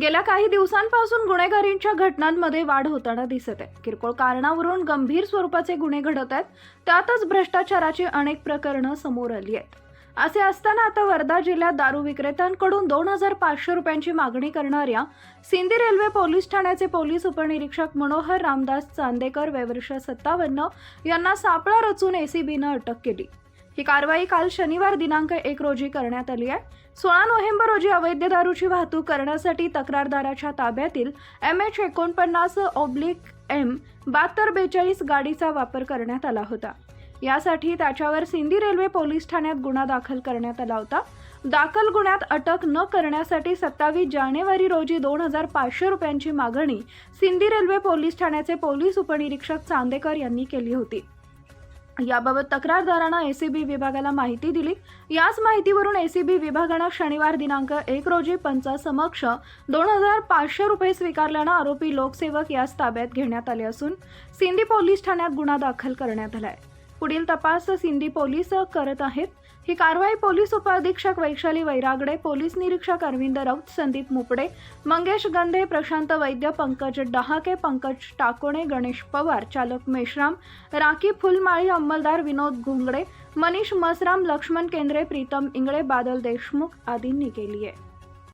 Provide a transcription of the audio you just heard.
गेल्या काही दिवसांपासून गुन्हेगारींच्या घटनांमध्ये वाढ होताना दिसत आहे. किरकोळ कारणावरून गंभीर स्वरूपाचे गुन्हे घडत आहेत. त्यातच भ्रष्टाचाराची अनेक प्रकरणं समोर आली आहेत. असे असताना आता वर्धा जिल्ह्यात दारू विक्रेत्यांकडून दोन हजार पाचशे रुपयांची मागणी करणाऱ्या सिंधी रेल्वे पोलीस ठाण्याचे पोलीस उपनिरीक्षक मनोहर रामदास चांदेकर वयवर्ष सत्तावन्न यांना सापळा रचून एसीबीनं अटक केली. ही कारवाई काल शनिवार दिनांक एक रोजी करण्यात आली आहे. सोळा नोव्हेंबर रोजी अवैध दारूची वाहतूक करण्यासाठी तक्रारदाराच्या ताब्यातील एम एच एकोणपन्नास ओब्लिक एम बहात्तर बेचाळीस गाडीचा वापर करण्यात आला होता. यासाठी त्याच्यावर सिंधी रेल्वे पोलीस ठाण्यात गुन्हा दाखल करण्यात आला होता. दाखल गुन्ह्यात अटक न करण्यासाठी सत्तावीस जानेवारी रोजी दोन हजार पाचशे रुपयांची मागणी सिंधी रेल्वे पोलीस ठाण्याचे पोलीस उपनिरीक्षक चांदेकर यांनी केली होती. याबाबत तक्रारदारानं एसीबी विभागाला माहिती दिली. याच माहितीवरून एसीबी विभागानं शनिवार दिनांक एक रोजी पंचासमक्ष दोन हजार पाचशे रुपये स्वीकारल्यानं आरोपी लोकसेवक यास ताब्यात घेण्यात आले असून सिंधी पोलीस ठाण्यात गुन्हा दाखल करण्यात आलाय. पुढील तपास सिंधी पोलीस करत आहेत. ही कारवाई पोलीस उपअधीक्षक वैशाली वैरागडे पोलीस निरीक्षक अरविंद राऊत संदीप मुपडे मंगेश गंधे प्रशांत वैद्य पंकज डहाके पंकज टाकोणे गणेश पवार चालक मेश्राम राखी फुलमाळी अंमलदार विनोद घोंगडे मनीष मसराम लक्ष्मण केंद्रे प्रीतम इंगळे बादल देशमुख आदींनी केली आहे.